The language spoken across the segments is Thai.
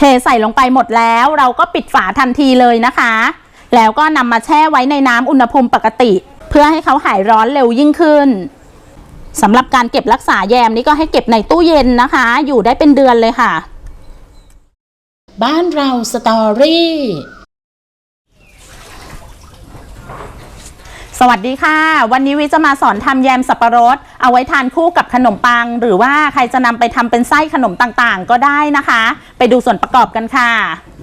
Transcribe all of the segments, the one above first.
เทใส่ลงไปหมดแล้วเราก็ปิดฝาทันทีเลยนะคะ แล้วก็นำมาแช่ไว้ในน้ำอุณหภูมิปกติ เพื่อให้เขาหายร้อนเร็วยิ่งขึ้นสำหรับการเก็บรักษาแยมนี่ก็ให้เก็บในตู้เย็นนะคะ อยู่ได้เป็นเดือนเลยค่ะ บ้านเราสตอรี่ สวัสดีค่ะ วันนี้วิจะมาสอนทำแยมสับปะรด เอาไว้ทานคู่กับขนมปัง หรือว่าใครจะนำไปทำเป็นไส้ขนมต่างๆ ก็ได้นะคะ ไปดูส่วนประกอบกันค่ะ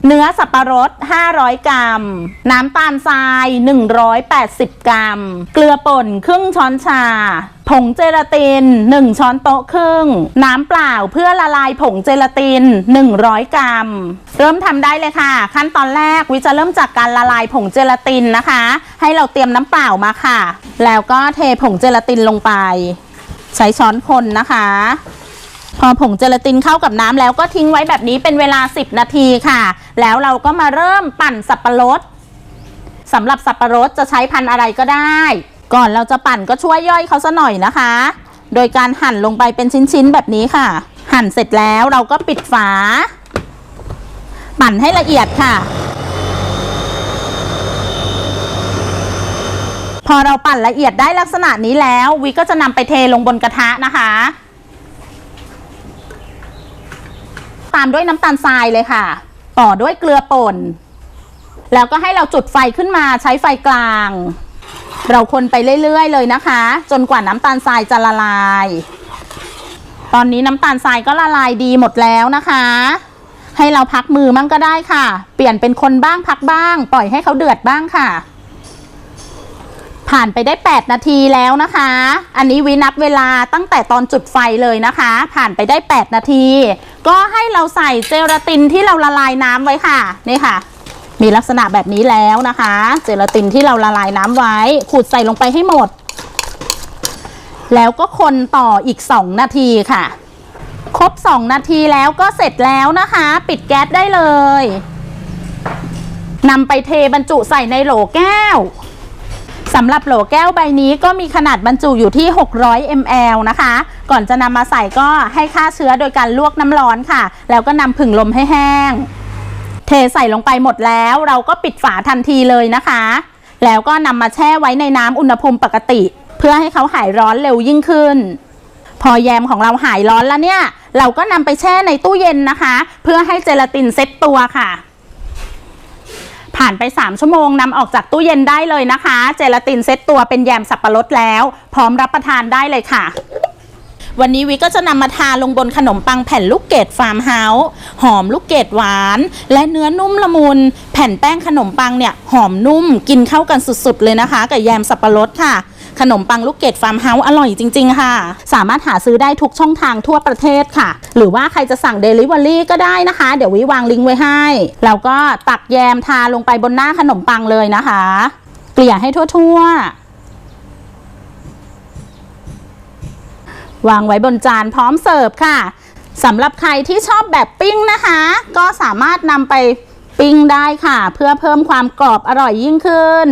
เนื้อสับปะรด 500 กรัม น้ำตาลทราย 180 กรัม เกลือป่นครึ่งช้อนชา ผงเจลาติน 1 ช้อนโต๊ะครึ่ง น้ำเปล่าเพื่อละลายผงเจลาติน 100 กรัม เริ่มทำได้เลยค่ะ ขั้นตอนแรกวิจะเริ่มจากการละลายผงเจลาตินนะคะ ให้เราเตรียมน้ำเปล่ามาค่ะ แล้วก็เทผงเจลาตินลงไป ใช้ช้อนคนนะคะ พอผงเจลาตินเข้ากับน้ำแล้วก็ทิ้งไว้แบบนี้เป็นเวลา 10 นาทีค่ะ แล้วเราก็มาเริ่มปั่นสับปะรดสำหรับสับปะรดจะใช้พันธุ์อะไรก็ได้ ก่อนเราจะปั่นก็ช่วยย่อยเขาซะหน่อยนะคะ โดยการหั่นลงไปเป็นชิ้นๆแบบนี้ค่ะ หั่นเสร็จแล้วเราก็ปิดฝา ปั่นให้ละเอียดค่ะ พอเราปั่นละเอียดได้ลักษณะนี้แล้ววิก็จะนำไปเทลงบนกระทะนะคะ ตามด้วยน้ำตาลทรายเลยค่ะ ต่อด้วยเกลือป่น แล้วก็ให้เราจุดไฟขึ้นมาใช้ไฟกลาง เราคนไปเรื่อยๆเลยนะคะ จนกว่าน้ำตาลทรายจะละลาย ตอนนี้น้ำตาลทรายก็ละลายดีหมดแล้วนะคะ ให้เราพักมือมั่งก็ได้ค่ะ เปลี่ยนเป็นคนบ้างพักบ้าง ปล่อยให้เขาเดือดบ้างค่ะผ่านไปได้ 8 นาทีแล้วนะคะ อันนี้วินับเวลาตั้งแต่ตอนจุดไฟเลยนะคะ ผ่านไปได้ 8 นาที ก็ให้เราใส่เจลาตินที่เราละลายน้ำไว้ค่ะนี่ค่ะ มีลักษณะแบบนี้แล้วนะคะ เจลาตินที่เราละลายน้ำไว้ ขูดใส่ลงไปให้หมด แล้วก็คนต่ออีก 2 นาทีค่ะ ครบ 2 นาทีแล้วก็เสร็จแล้วนะคะ ปิดแก๊สได้เลยนำไปเทบรรจุใส่ในโหลแก้ว สำหรับโหลแก้วใบนี้ก็มีขนาดบรรจุอยู่ที่ 600 ml นะคะ ก่อนจะนำมาใส่ก็ให้ฆ่าเชื้อโดยการลวกน้ำร้อนค่ะ แล้วก็นำผึ่งลมให้แห้ง เทใส่ลงไปหมดแล้ว เราก็ปิดฝาทันทีเลยนะคะ แล้วก็นำมาแช่ไว้ในน้ำอุณหภูมิปกติ เพื่อให้เขาหายร้อนเร็วยิ่งขึ้น พอแยมของเราหายร้อนแล้วเนี่ย เราก็นำไปแช่ในตู้เย็นนะคะ เพื่อให้เจลาตินเซ็ตตัวค่ะ ผ่านไป 3 ชั่วโมงนำออกจากตู้เย็นได้เลยนะคะ เจลาตินเซ็ตตัวเป็นแยมสับปะรดแล้ว พร้อมรับประทานได้เลยค่ะวันนี้วิก็จะนำมาทาลงบนขนมปังแผ่นลูกเกดฟาร์มเฮาส์หอมลูกเกดหวาน และเนื้อนุ่มละมุน แผ่นแป้งขนมปังเนี่ยหอมนุ่มกินเข้ากันสุดๆเลยนะคะ กับแยมสับปะรดค่ะ ขนมปังลูกเกดฟาร์มเฮาส์อร่อยจริง ๆ ค่ะ สามารถหาซื้อได้ทุกช่องทางทั่วประเทศค่ะ หรือว่าใครจะสั่ง Delivery ก็ได้นะคะ เดี๋ยววิวางลิงก์ไว้ให้ แล้วก็ตักแยมทาลงไปบนหน้าขนมปังเลยนะคะ เกลี่ยให้ทั่ว ๆวางไว้บนจานพร้อมเสิร์ฟค่ะสำหรับใครที่ชอบแบบปิ้งนะคะ ก็สามารถนำไปปิ้งได้ค่ะ เพื่อเพิ่มความกรอบอร่อยยิ่งขึ้น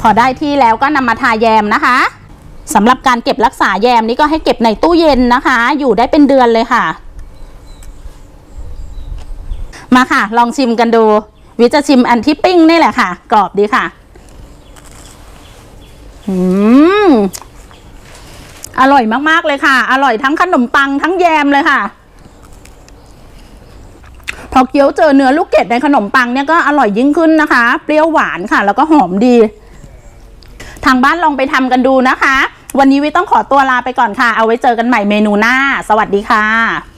พอได้ที่แล้วก็นำมาทาแยมนะคะสำหรับการเก็บรักษาแยมนี่ก็ให้เก็บในตู้เย็นนะคะ อยู่ได้เป็นเดือนเลยค่ะ มาค่ะ ลองชิมกันดู วิจะชิมอันที่ปิ้งนี่แหละค่ะ กรอบดีค่ะอืมอร่อยมากๆเลยค่ะ อร่อยทั้งขนมปังทั้งแยมเลยค่ะพอเคี้ยวเจอเนื้อลูกเกดในขนมปังเนี่ยก็อร่อยยิ่งขึ้นนะคะ เปรี้ยวหวานค่ะ แล้วก็หอมดี ทางบ้านลองไปทำกันดูนะคะ วันนี้วิต้องขอตัวลาไปก่อนค่ะ เอาไว้เจอกันใหม่เมนูหน้า สวัสดีค่ะ